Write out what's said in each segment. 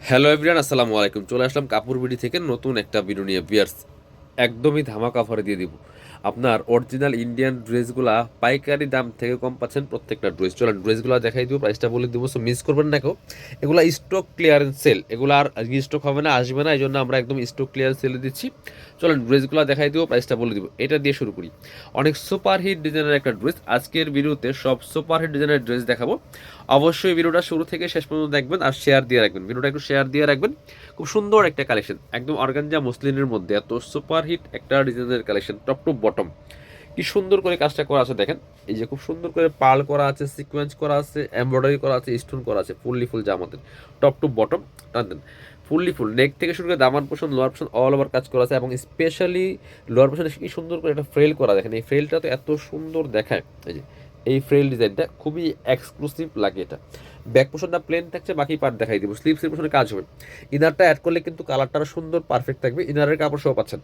Hello everyone আসসালামু আলাইকুম চলে আসলাম কাপুর বিডি থেকে নতুন একটা ভিডিও নিয়ে। বিয়ার্স একদমই ধামাকা অফারে দিয়ে দিব। আপনার অরিজিনাল ইন্ডিয়ান ড্রেসগুলা পাইকারি দাম থেকে কম পাচ্ছেন প্রত্যেকটা ড্রেস চলেন ড্রেসগুলো দেখাই দিব প্রাইসটা বলে দিব। সো মিস করবেন না কেউ। এগুলা স্টক ক্লিয়ারেন্স সেল এগুলো আর স্টক হবে না, আসবে না এই জন্য আমরা একদম স্টক ক্লিয়ারেন্স সেলে দিচ্ছি। চলেন ড্রেসগুলো দেখাই দিব প্রাইসটা বলে দিব। এটা দিয়ে শুরু করি। অনেক সুপার হিট ডিজাইনের একটা ড্রেস আজকের ভিডিওতে সব সুপার হিট ডিজাইনের ড্রেস দেখাবো। অবশ্যই ভিডিওটা শুরু থেকে শেষ পর্যন্ত দেখবেন আর শেয়ার দিয়ে রাখবেন। ভিডিওটা একটু শেয়ার দিয়ে রাখবেন। খুব সুন্দর একটা কালেকশন একদম অর্গানজা মুসলিনের মধ্যে এত সুপার হিট একটা ডিজাইনের কালেকশন টপ টু বটম কি সুন্দর করে কাজটা করা আছে দেখেন। এই যে খুব সুন্দর করে পাল করা আছে সিকোয়েন্স করা আছে এমব্রয়ডারি করা আছে স্টোন করা আছে, ফুললি ফুল জামাতের। টপ টু বটম টান দেন। ফুললি ফুল নেক থেকে শুরু করে দামান পোষণ লোয়ার পোষণ অল ওভার কাজ করা আছে এবং স্পেশালি লোয়ার পোষণে কি সুন্দর করে একটা ফ্রেল করা দেখেন। এই ফ্রেলটা তো এত সুন্দর দেখায়। এই যে এই ফ্রেল ডিজাইনটা খুবই এক্সক্লুসিভ লাগে এটা। ব্যাক পোষণটা প্লেন থাকছে, বাকি পার্ট দেখাই দিব। স্লিভসের পোষণে কাজ হবে। ইনারটা অ্যাড করলে কিন্তু কালারটা সুন্দর পারফেক্ট থাকবে। ইনারের কাপড় সহ পাচ্ছেন।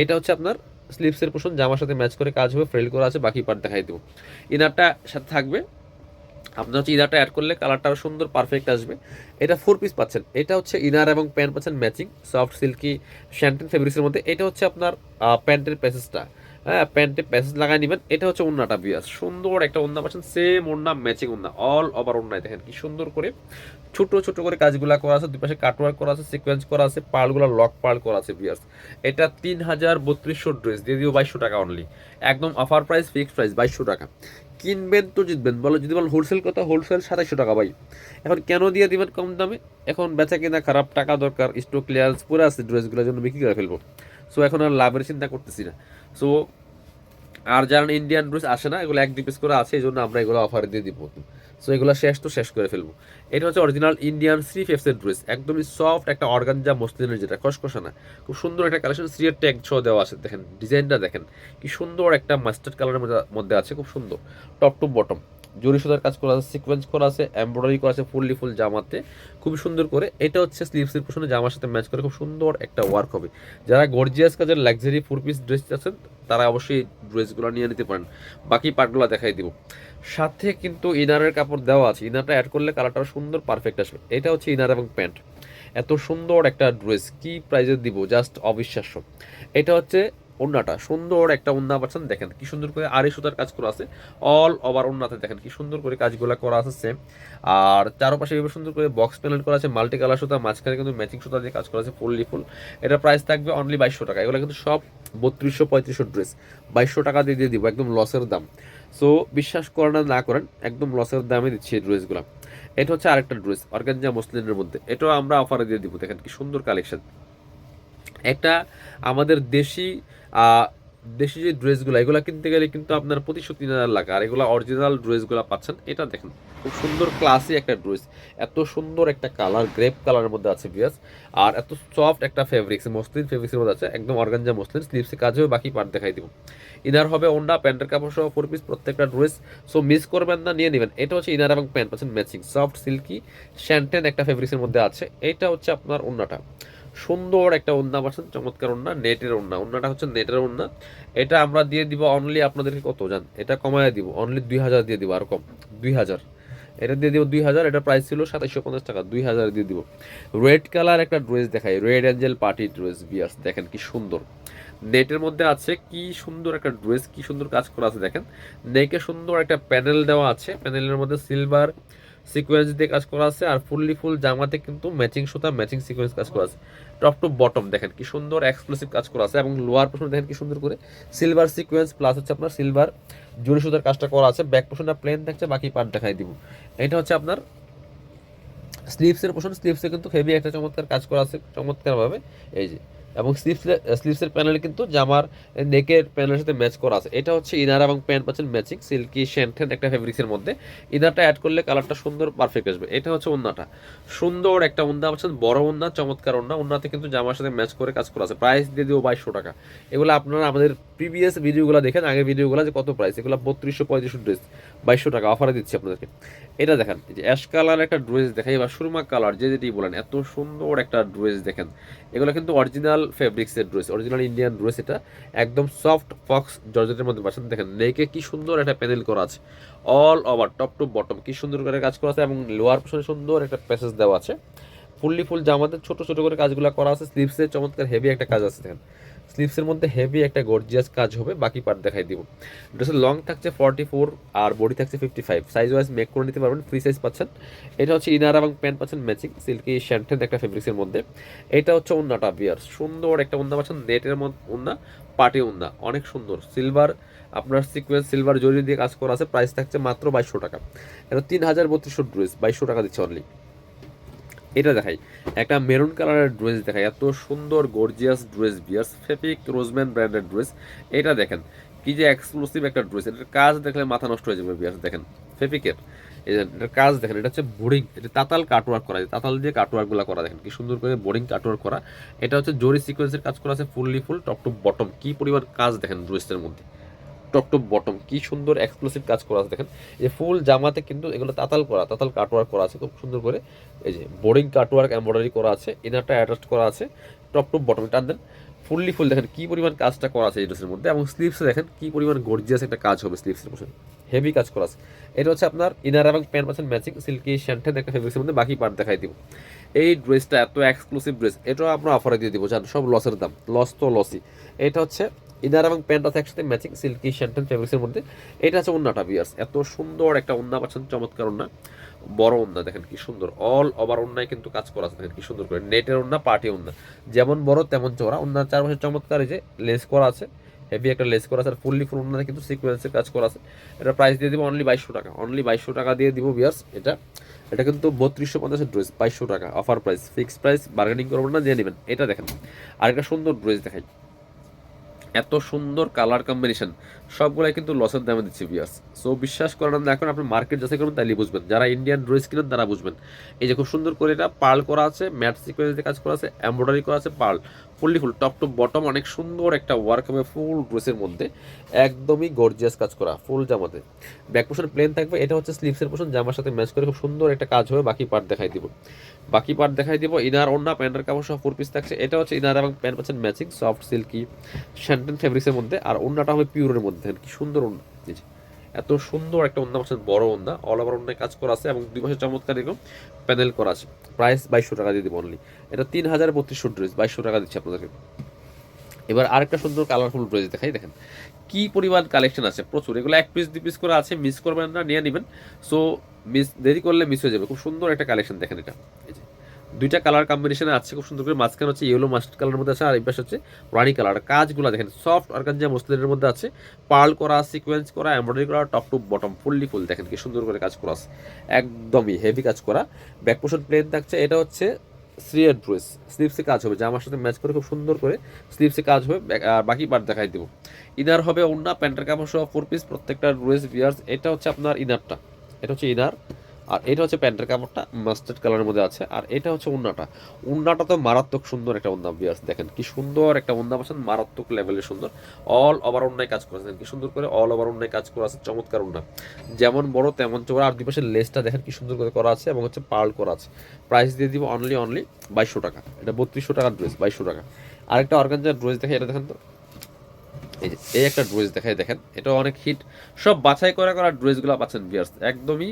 এটা হচ্ছে আপনার স্লিভসের পোষণ জামার সাথে ম্যাচ করে কাজ হবে ফ্রেল করা আছে, বাকি পার্ট দেখাই দেবো। ইনারটা সাথে থাকবে। আপনার হচ্ছে ইনারটা অ্যাড করলে কালারটা সুন্দর পারফেক্ট আসবে। এটা ফোর পিস পাচ্ছেন। এটা হচ্ছে ইনার এবং প্যান্ট পাচ্ছেন ম্যাচিং সফট সিল্কি শ্যান্টেন ফেব্রিক্সের মধ্যে। এটা হচ্ছে আপনার প্যান্টের প্যাসেজটা হ্যাঁ প্যান্টে প্যাসেজ লাগাই নেবেন। এটা হচ্ছে ওন্নাটা বিয়াস সুন্দর একটা ওন্না পাচ্ছেন। সেম ওন্না ম্যাচিং ওন্না অল ওভার ওন্নায় দেখেন কি সুন্দর করে ছোট ছোট করে কাজগুলো করা আছে, দুপাশে কাটওয়ার্ক করা আছে সিকোয়েন্স করা আছে পার্লগুলো লক পার্ল করা আছে বিয়াস এটা তিন হাজার বত্রিশশো ড্রেস, দিয়ে দিও বাইশশো টাকা অনলি একদম অফার প্রাইস ফিক্সড প্রাইস বাইশশো টাকা। কিনবেন তো জিতবেন। বলো, যদি বলেন হোলসেল কথা হোলসেল সাতাইশশো টাকা ভাই। এখন কেন দিয়ে দিবেন কম দামে? এখন বেচা কিনা খারাপ, টাকা দরকার স্টক ক্লিয়ারেন্স পুরো আছে ড্রেসগুলোর জন্য বিক্রি করে ফেলব। সো এখন আর লাভের চিন্তা করতেছি না। সো আর যারা ইন্ডিয়ান ড্রেস আসে না, এগুলো এক দুই পিস করে আছে, এই জন্য আমরা এগুলো অফার দিয়ে দিব। সো এগুলো শেষ তো শেষ করে ফেলব। এটা হচ্ছে অরিজিনাল ইন্ডিয়ান শ্রী ফেফসের ড্রেস একদমই সফট একটা অর্গানজা মসলিনের যেটা, খসখসা না। খুব সুন্দর একটা কালেকশন সিরিয়ার ট্যাগ ছ দেওয়া আছে। দেখেন ডিজাইনটা দেখেন। কি সুন্দর একটা মাস্টার্ড কালারের মধ্যে আছে, খুব সুন্দর। টপ টু বটম জরি সুতার কাজ করা আছে সিকোয়েন্স করা আছে এমব্রয়ডারি করা আছে, ফুললি ফুল জামাতে। খুব সুন্দর করে, এটা হচ্ছে স্লিভসের পোষণে জামার সাথে ম্যাচ করে, খুব সুন্দর একটা ওয়ার্ক হবে। যারা গর্জিয়াস কাজের লাক্সারি ফোর পিস ড্রেস আছেন, তারা অবশ্যই ড্রেসগুলো নিয়ে নিতে পারেন। বাকি পার্টগুলো দেখাই দিব। সাথে কিন্তু ইনারের কাপড় দেওয়া আছে। ইনারটা অ্যাড করলে কালারটা সুন্দর পারফেক্ট আসবে। এটা হচ্ছে ইনার এবং প্যান্ট এত সুন্দর একটা ড্রেস কি প্রাইজে দিব? জাস্ট অবিশ্বাস্য। এটা হচ্ছে ওন্নাটা সুন্দর একটা ওন্না পাচ্ছেন, দেখেন কি সুন্দর করে আড়াই সুতার কাজ করা আছে। অল ওভার ওন্নাতে দেখেন কি সুন্দর করে কাজগুলো করা আছে আর চারপাশে এভাবে সুন্দর করে বক্স প্যানেল করা আছে মাল্টি কালার সুতা, মাঝখানে কিন্তু ম্যাচিং সুতা দিয়ে কাজ করা আছে ফুললি ফুল এটা প্রাইস থাকবে অনলি বাইশশো টাকা। এগুলো কিন্তু সব বত্রিশশো, পঁয়ত্রিশশো ড্রেস বাইশশো টাকা দিয়ে দিয়ে দিব, একদম লসের দাম। সো বিশ্বাস করেন না করেন, একদম লসের দামে দিচ্ছি এই ড্রেসগুলো এটা হচ্ছে আরেকটা ড্রেস অর্গানজা মুসলিনের মধ্যে। এটাও আমরা অফারে দিয়ে দিব, দেখেন কি সুন্দর কালেকশন একটা আমাদের দেশি দেশি যে ড্রেসগুলো, এগুলো কিনতে গেলে কিন্তু আপনার প্রতিশো তিন হাজার লাগে। আর এগুলো অরিজিনাল ড্রেসগুলো পাচ্ছেন, এটা দেখেন, খুব সুন্দর ক্লাসি একটা ড্রেস। এত সুন্দর একটা কালার গ্রেপ কালারের মধ্যে আছে বিয়াস আর এত সফট একটা ফেব্রিক্স মসলিন ফেব্রিক্সের মধ্যে আছে, একদম অর্গানজা মসলিন স্লিপসে কাজ হবে বাকি পার্ট দেখাই দিব। ইনার হবে ওন্ডা প্যান্টের কাপড় সহ ফোর পিস প্রত্যেকটা ড্রেস। সো মিস করবেন না, নিয়ে নেবেন। এটা হচ্ছে ইনার এবং প্যান্ট পাচ্ছেন ম্যাচিং সফট সিল্কি শ্যান্টেন একটা ফেব্রিক্সের মধ্যে আছে। এটা হচ্ছে আপনার ওন্নাটা। সুন্দর একটা ওন্না পাচ্ছেন, চমৎকার ওন্না নেটের ওন্না ওন্নাটা হচ্ছে নেটের ওন্না এটা আমরা দিয়ে দিব অনলি আপনাদেরকে কত, জান? এটা কমায় দিব অনলি দুই হাজার দিয়ে দিব, আর কম, দুই হাজার। এটা দিয়ে দিব দুই হাজার, এটা প্রাইস ছিল সাতাইশশো পঞ্চাশ টাকা, দুই হাজার দিয়ে দিব। রেড কালার একটা ড্রেস দেখাই রেড অ্যাঞ্জেল পার্টি ড্রেস বিয়াস, দেখেন কি সুন্দর। নেটের মধ্যে আছে কি সুন্দর একটা ড্রেস কি সুন্দর কাজ করা আছে, দেখেন। নেকে সুন্দর একটা প্যানেল দেওয়া আছে প্যানেলের মধ্যে সিলভার সিকোয়েন্স দিয়ে কাজ করা আছে আর ফুললি ফুল জামাতে কিন্তু ম্যাচিং সুতা ম্যাচিং সিকোয়েন্স কাজ করা আছে। টপ টু বটম দেখেন কি সুন্দর এক্সক্লুসিভ কাজ করা আছে এবং লোয়ার পোর্শন দেখেন কি সুন্দর করে সিলভার সিকোয়েন্স প্লাস হচ্ছে আপনার সিলভার জুড়ি সুতার কাজটা করা আছে। ব্যাক পোর্শনটা প্লেন থাকছে, বাকি পার্ট দেখাই দিব। এটা হচ্ছে আপনার স্লিভসের পোর্শন স্লিভসে কিন্তু হেভি একটা চমৎকার কাজ করা আছে, চমৎকারভাবে। এই যে এবং স্লিভস স্লিভসের প্যানেল কিন্তু জামার নেকের প্যানেলের সাথে ম্যাচ করা আছে। এটা হচ্ছে ইনার এবং প্যান্ট পাচ্ছেন ম্যাচিং সিল্কি শ্যান্টেন একটা ফেব্রিক্সের মধ্যে। ইনারটা অ্যাড করলে কালারটা সুন্দর পারফেক্ট আসবে। এটা হচ্ছে ওন্নাটা। সুন্দর একটা ওন্না পাচ্ছেন বড় ওন্না, চমৎকার ওন্না। ওন্নাতে কিন্তু জামার সাথে ম্যাচ করে কাজ করা আছে। প্রাইস দিয়ে দিব বাইশশো টাকা। এগুলো আপনারা আমাদের প্রিভিয়াস ভিডিওগুলো দেখেন, আগের ভিডিওগুলো যে কত প্রাইস এগুলো বত্রিশশো পঁয়ত্রিশশো ড্রেস বাইশশো টাকা অফারে দিচ্ছি আপনাদেরকে। এটা দেখেন যে অ্যাশ কালার একটা ড্রেস দেখাই বা সুরমা কালার যে যেটি বলেন, এত সুন্দর একটা ড্রেস দেখেন। এগুলো কিন্তু অরিজিনাল ফেব্রিক্সের ড্রেস, অরিজিনাল ইন্ডিয়ান ড্রেস এটা একদম সফট ফক্স জর্জেটের মধ্যে পাচ্ছেন দেখেন নেকে কি সুন্দর একটা প্যানেল করা আছে। All over top to bottom কি সুন্দর করে কাজ করা আছে এবং লোয়ার পোশনে সুন্দর একটা প্যাসেজ দেওয়া আছে। ফুললি ফুল জামাতে ছোট ছোট করে কাজগুলো করা আছে। স্লিভসে চমৎকার হেভি একটা কাজ আছে, দেখেন। স্লিভসের মধ্যে হেভি একটা গর্জিয়াস কাজ হবে, বাকি পার্ট দেখাই দিব। ড্রেসের লং থাকছে ফর্টি ফোর আর বডি থাকছে fifty five size wise make করে নিতে পারবেন ফ্রি সাইজ পাচ্ছেন। এটা হচ্ছে ইনার এবং প্যান্ট পাচ্ছেন ম্যাচিং সিল্কি শ্যান্টেন একটা ফেব্রিক্সের মধ্যে। এটা হচ্ছে ওন্নাটা বিয়ার সুন্দর একটা ওন্না পাচ্ছেন নেটের মধ্যে ওন্না পার্টি ওন্না। অনেক সুন্দর। সিলভার আপনার সিকুয়েন্স সিলভার জরি দিয়ে কাজ করা আছে প্রাইস থাকছে মাত্র বাইশশো টাকা। এটা তিন হাজার বত্রিশশো ড্রেস বাইশশো টাকা দিচ্ছে অনলি এটা দেখাই। একটা মেরুন কালারের ড্রেস দেখাই। এত সুন্দর গর্জিয়াস ড্রেস, বিয়ার্স ফেপিক রোজম্যান ব্র্যান্ডের ড্রেস। এটা দেখেন, কি যে এক্সক্লুসিভ একটা ড্রেস। এটার কাজ দেখলে মাথা নষ্ট হয়ে যাবে বিয়ার্স, দেখেন ফেপিকের এটার কাজ দেখেন, এটা হচ্ছে বোরিং। এটা তাতাল কাটওয়ার্ক করা যায় তাতাল দিয়ে কাটওয়ার্কগুলো করা, দেখেন, কি সুন্দর করে বোরিং কাটওয়ার্ক করা। এটা হচ্ছে জরি সিকোয়েন্সের কাজ করা আছে fully full top to bottom কি পরিমাণ কাজ দেখেন ড্রেসের মধ্যে। টপ টু বটম, কি সুন্দর এক্সক্লুসিভ কাজ করা আছে দেখেন। এই ফুল জামাতে কিন্তু এগুলো তাতাল করা, তাতাল কাটওয়ার্ক করা আছে, খুব সুন্দর করে। এই যে বোরিং কাটওয়ার্ক এমব্রয়ডারি করা আছে ইনারটা অ্যাটাচ করা আছে টপ টু বটম টান দেন। ফুললি ফুল দেখেন কি পরিমাণ কাজটা করা আছে এই ড্রেসের মধ্যে, এবং স্লিভসে দেখেন কি পরিমাণ গর্জিয়াস একটা কাজ হবে স্লিভসের মধ্যে। হেভি কাজ করা আছে। এটা হচ্ছে আপনার ইনার এবং প্যান্ট পাচ্ছেন ম্যাচিং সিল্কি শ্যান্টেন একটা ফেব্রিক্সের মধ্যে বাকি পার্ট দেখাই দিব। এই ড্রেসটা এত এক্সক্লুসিভ ড্রেস এটাও আমরা অফারে দিয়ে দিব, জান, সব লসের দাম লস তো লসই এটা হচ্ছে ইনার এবং প্যান্ট আছে একসাথে ম্যাচিং সিল্কি শ্যান্টেন ফেব্রিক্সের মধ্যে। এটা হচ্ছে ওন্নাটা বিয়ার্স এত সুন্দর একটা ওন্না পাচ্ছেন, চমৎকার ওন্না। বড় ওন্না, দেখেন কি সুন্দর। অল ওভার ওন্নায় কিন্তু কাজ করা আছে, দেখেন কি সুন্দর করে। নেটের ওন্না পার্টি ওন্না। যেমন বড়, তেমন চওড়া। ওন্নার চারপাশে চমৎকার এই যে লেস করা আছে। হেভি একটা লেস করা আছে, আর ফুললি ফুল ওন্নাতে কিন্তু সিকোয়েন্সের কাজ করা আছে। এটা প্রাইস দিয়ে দিব অনলি বাইশশো টাকা। অনলি বাইশশো টাকা দিয়ে দিব বিয়ার্স এটা এটা কিন্তু বত্রিশশো পঞ্চাশের ড্রেস বাইশশো টাকা। Offer price fixed price bargaining করবেন না, দিয়ে নেবেন। এটা দেখেন, আরেকটা সুন্দর ড্রেস দেখাই। এত সুন্দর কালার কম্বিনেশন সবগুলাই কিন্তু লসের দামে দিচ্ছে বিয়াস সো বিশ্বাস করেন না এখন আপনি মার্কেট যাচাই করবেন তাহলে বুঝবেন। যারা ইন্ডিয়ান ড্রেস কিনেন, তারা বুঝবেন। এই যে খুব সুন্দর করে এটা পার্ল করা আছে ম্যাট সিকুয়েন্সে কাজ করা আছে এমব্রয়ডারি করা আছে pearl fully full top to bottom অনেক সুন্দর একটা ওয়ার্ক হবে ফুল ড্রেসের মধ্যে। একদমই গর্জিয়াস কাজ করা, ফুল জামাতে। ব্যাক পোর্শন প্লেন থাকবে, এটা হচ্ছে স্লিভসের পোর্শন জামার সাথে ম্যাচ করে খুব সুন্দর একটা কাজ হবে, বাকি পার্ট দেখাই দিব। বাকি পার্ট দেখাই দিব ইনার ওন্না প্যান্টের কাপড় সহ ফোর পিস থাকছে, এটা হচ্ছে ইনার এবং প্যান্ট পাচ্ছেন ম্যাচিং সফট সিল্কি শ্যান্টেন ফেব্রিক্সের মধ্যে, আর ওন্নাটা হবে পিওরের মধ্যে, কি সুন্দর যে এত সুন্দর একটা ওন্না পাচ্ছেন বড় ওন্না অল ওভার ওন্নায় কাজ করা আছে এবং দুই পাশে চমৎকার এরকম প্যানেল করা আছে। প্রাইস বাইশশো টাকা দিয়ে দিব অনলি এটা তিন হাজার বত্রিশশো ড্রেস বাইশশো টাকা দিচ্ছে আপনাদেরকে। এবার আরেকটা সুন্দর কালারফুল ড্রেস দেখাই, দেখেন। কি পরিমাণ কালেকশন আছে? প্রচুর। এগুলো এক পিস দুই পিস করে আছে মিস করবেন না, নিয়ে নেবেন। সো মিস দেরি করলে মিস হয়ে যাবে। খুব সুন্দর একটা কালেকশন দেখেন এটা। এই যে। দুইটা কালার কম্বিনেশনে আছে, খুব সুন্দর করে। মাঝখানে হচ্ছে ইয়েলো মাস্টার কালারের মধ্যে আছে, আর এই পাশে হচ্ছে রানি কালার কাজগুলো দেখেন সফট অর্গানজা মসলিনের মধ্যে আছে। পার্ল করা সিকোয়েন্স করা এমব্রয়ডারি করা top to bottom fully full দেখেন কি সুন্দর করে কাজ করা আছে। একদমই হেভি কাজ করা। ব্যাক পোর্শন প্লেন থাকছে। এটা হচ্ছে স্লিয়ের ড্রেস স্লিপসে কাজ হবে জামার সাথে ম্যাচ করে, খুব সুন্দর করে স্লিপসে কাজ হবে। আর বাকি পার্ট দেখাই দেবো। ইনার হবে ওন্না প্যান্টের কাপড় সহ ফোর পিস প্রত্যেকটা ড্রেস বিয়ার্স এটা হচ্ছে আপনার ইনারটা এটা হচ্ছে ইনার আর এটা হচ্ছে প্যান্টের কাপড়টা মাস্টার্ড কালারের মধ্যে আছে। আর এটা হচ্ছে উন্নাটা। উন্নাটা তো মারাত্মক সুন্দর একটা উন্না বিয়ার্স দেখেন কি সুন্দর একটা উন্না পাচ্ছেন মারাত্মক লেভেলের সুন্দর। অল ওভার উন্নায় কাজ করেছেন কি সুন্দর করে অল ওভার উন্নায় কাজ করা আছে, চমৎকার উন্না যেমন বড়, তেমন চোরা আর দুই পাশে লেসটা দেখেন কি সুন্দর করে করা আছে এবং হচ্ছে পার্ল করা আছে। প্রাইস দিয়ে দিব অনলি অনলি বাইশশো টাকা। এটা বত্রিশশো টাকার ড্রেস বাইশশো টাকা। আরেকটা অর্গানজার ড্রেস দেখে এটা দেখেন তো। এই এই একটা ড্রেস দেখাই, দেখেন। এটা অনেক হিট সব বাছাই করা করা ড্রেসগুলো পাচ্ছেন বিয়ার্স একদমই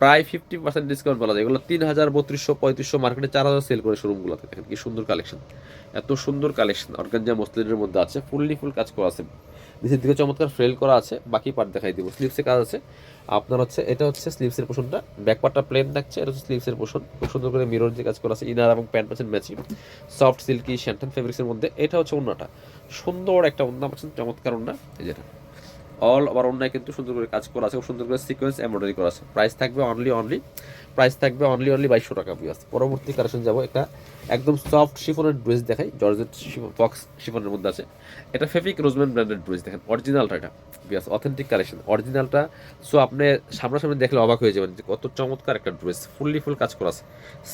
প্রায় ফিফটি পার্সেন্ট ডিসকাউন্ট বলা যায়। এগুলো তিন হাজার, বত্রিশশো, পঁয়ত্রিশশো মার্কেটে চার হাজার সেল করে শোরুমগুলোতে দেখেন কি সুন্দর কালেকশন এত সুন্দর কালেকশন অর্গানজা মসলিনের মধ্যে আছে ফুললি ফুল কাজ করা আছে। নিচের দিকে চমৎকার ফ্রেল করা আছে, বাকি পার্ট দেখাই দিব। স্লিপসে কাজ আছে। আপনার হচ্ছে, এটা হচ্ছে স্লিভসের পোষণটা। ব্যাক পার্টটা প্লেন থাকছে, এটা হচ্ছে স্লিভসের পোষণ। খুব সুন্দর করে মিরর দিয়ে কাজ করা আছে ইনার এবং প্যান্ট পাচ্ছেন ম্যাচিং সফট সিল্কি শ্যান্টান ফেব্রিক্সের মধ্যে। এটা হচ্ছে অন্যটা সুন্দর একটা অন্য পাচ্ছেন চমৎকার অন্য যেটা অল ওভার অন্যায় কিন্তু সুন্দর করে কাজ করা আছে খুব সুন্দর করে সিকোয়েন্স এমব্রয়ডারি করা আছে। প্রাইস থাকবে অনলি অনলি প্রাইস থাকবে অনলি অনলি বাইশশো টাকা পরবর্তী কালেকশন যাব একটা একদম সফট শিফনের ড্রেস দেখাই, জর্জেট বক্স শিফনের মধ্যে আছে। এটা ফেফিক রোজম্যান ব্র্যান্ডের ড্রেস দেখেন অরিজিনালটা এটা, বিয়াস অথেন্টিক কালেকশন অরিজিনালটা সো আপনি সামনাসামনি দেখলে অবাক হয়ে যাবেন যে কত চমৎকার একটা ড্রেস ফুললি ফুল কাজ করা আছে।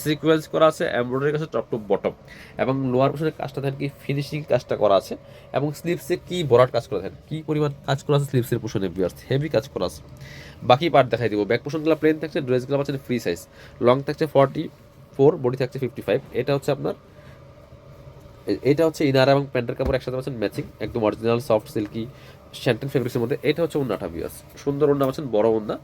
সিকোয়েন্স করা আছে এমব্রয়ডারি কাছে টপ টু বটম এবং লোয়ার পোশনের কাজটা দেখেন কি ফিনিশিং কাজটা করা আছে। এবং স্লিপসে কি বরাট কাজ করা দেখেন, কি পরিমাণ কাজ করা আছে স্লিপসের পোর্শনে বিয়ার্স হেভি কাজ করা আছে। বাকি পার্ট দেখাই দিব। ব্যাক পোর্শনগুলো প্লেন থাকছে ড্রেসগুলো পাচ্ছেন ফ্রি সাইজ লং থাকছে ফর্টি ফোর বডি থাকছে ফিফটি ফাইভ এটা হচ্ছে আপনার এটা হচ্ছে ইনার এবং প্যান্টের কাপড় একসাথে পাচ্ছেন ম্যাচিং একদম অরিজিনাল সফট সিল্কি শ্যান্টেন ফেব্রিক্সের মধ্যে। এটা হচ্ছে উন্নাটা বিয়ার্স সুন্দর উন্না পাচ্ছেন, বড় উন্না।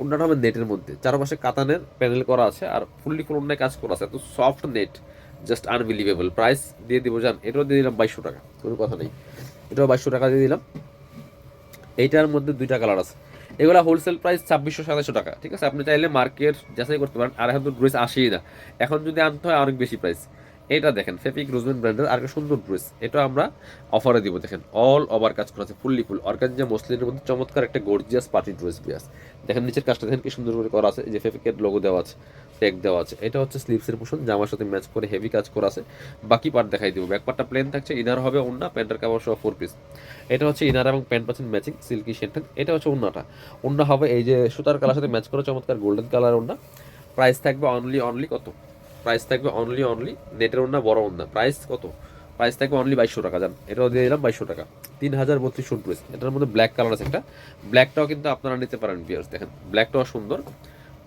অন্যটা হবে নেটের মধ্যে। চারপাশে কাতানের প্যানেল করা আছে আর ফুললি ফুল অন্যায় কাজ করা আছে। এত soft net just unbelievable price দিয়ে দিব, জান, এটাও দিয়ে দিলাম বাইশশো টাকা। কোনো কথা নেই। এটাও বাইশশো টাকা দিয়ে দিলাম। এইটার মধ্যে দুইটা কালার আছে। এগুলো হোলসেল প্রাইস ছাব্বিশশো, সাতাশশো টাকা, ঠিক আছে? আপনি চাইলে মার্কেট যাচাই করতে পারেন, আর এখন তো ড্রেস আসেই না। এখন যদি আনতে হয় অনেক বেশি প্রাইস এটা দেখেন ফেপিক রোজমেন ব্র্যান্ডের আর সুন্দর ড্রেস এটা আমরা অফারে দিব, দেখেন। অল ওভার কাজ করা আছে ফুললি ফুল অর্গানজা মসলিনের মধ্যে চমৎকার একটা গর্জিয়াস পার্টি ড্রেস বিয়াস। দেখেন নিচের কাজটা দেখেন কি সুন্দর করে করা আছে যে ফেপিকের লোগো দেওয়া আছে। ট্যাগ দেওয়া আছে। এটা হচ্ছে স্লিভসের পোষণ জামার সাথে ম্যাচ করে হেভি কাজ করা আছে। বাকি পার্ট দেখাই দিব। ব্যাক পার্টটা প্লেন থাকছে ইনার হবে ওন্না প্যান্টের কাপড় সহ ফোর পিস এটা হচ্ছে ইনার এবং প্যান্ট পাচ্ছেন ম্যাচিং সিল্কি সেন্টেন এটা হচ্ছে ওন্নাটা ওন্না হবে এই যে সুতার কালার সাথে ম্যাচ করে চমৎকার গোল্ডেন কালার ওন্না প্রাইস থাকবে অনলি অনলি কত? প্রাইস থাকবে অনলি অনলি নেটের ওন্না বড় ওন্না প্রাইস কত? প্রাইস থাকবে অনলি বাইশশো টাকা, জান। এটাও দিয়ে দিলাম বাইশশো টাকা। তিন হাজার বত্রিশশো ড্রেস এটার মধ্যে ব্ল্যাক কালার আছে একটা। ব্ল্যাকটাও কিন্তু আপনারা নিতে পারেন বিয়ার্স দেখেন। ব্ল্যাকটাও সুন্দর।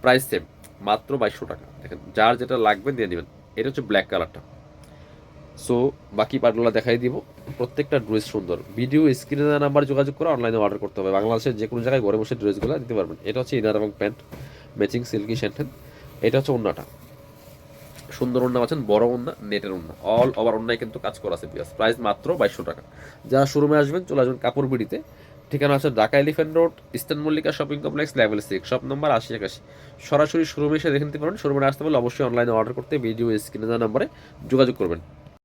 প্রাইস সেম মাত্র বাইশশো টাকা। দেখেন, যার যেটা লাগবে দিয়ে নেবেন। এটা হচ্ছে ব্ল্যাক কালারটা সো বাকি পার্টগুলো দেখাই দিব। প্রত্যেকটা ড্রেস সুন্দর। ভিডিও স্ক্রিনে দেওয়া নাম্বার যোগাযোগ করে অনলাইনে অর্ডার করতে হবে। বাংলাদেশের যে কোনো জায়গায় ঘরে বসে ড্রেসগুলো দিতে পারবেন। এটা হচ্ছে ইনার এবং প্যান্ট ম্যাচিং সিল্কি শ্যান্টেন এটা হচ্ছে ওন্নাটা। সুন্দর ওন্না আছেন বড় ওন্না, নেটের ওন্না। অল ওভার ওন্নায় কিন্তু কাজ করা আছে প্রাইস মাত্র বাইশশো টাকা। যারা শোরুমে আসবেন, চলে আসবেন কাপড় বিড়িতে। ঠিকানা আছে Dhaka elephant road eastern Mallika shopping complex, level six. Shop number আশি একাশি। সরাসরি শোরুমে এসে দেখে নিতে পারেন। শোরুমে আসতে পারলে অবশ্যই অনলাইনে অর্ডার করতে ভিডিও স্ক্রিনে দেওয়া নাম্বারে যোগাযোগ করবেন।